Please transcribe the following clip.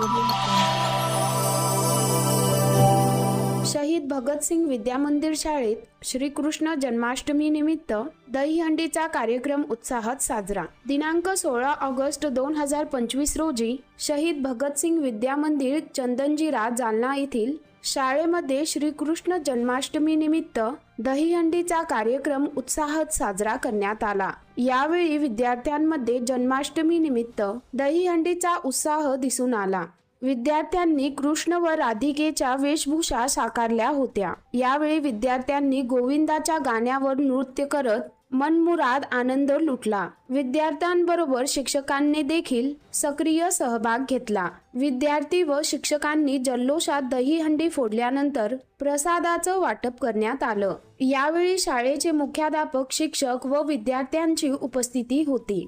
Williams. शहीद भगतसिंग विद्यामंदिर शाळेत श्रीकृष्ण जन्माष्टमी निमित्त दहीहंडीचा कार्यक्रम उत्साहात साजरा. दिनांक सोळा ऑगस्ट दोन हजार पंचवीस रोजी शहीद भगतसिंग विद्यामंदिर चंदनजीरा जालना येथील शाळेमध्ये श्रीकृष्ण जन्माष्टमी निमित्त दहीहंडीचा कार्यक्रम उत्साहात साजरा करण्यात आला. यावेळी विद्यार्थ्यांमध्ये जन्माष्टमी निमित्त दहीहंडीचा उत्साह दिसून आला. विद्यार्थ्यांनी कृष्ण व राधिकेच्या वेशभूषा साकारल्या होत्या. यावेळी विद्यार्थ्यांनी गोविंदाच्या गाण्यावर नृत्य करत मनमुराद आनंद लुटला. विद्यार्थ्यांबरोबर शिक्षकांनी देखील सक्रिय सहभाग घेतला. विद्यार्थी व शिक्षकांनी जल्लोषात दहीहंडी फोडल्यानंतर प्रसादाचं वाटप करण्यात आलं. यावेळी शाळेचे मुख्याध्यापक शिक्षक व विद्यार्थ्यांची उपस्थिती होती.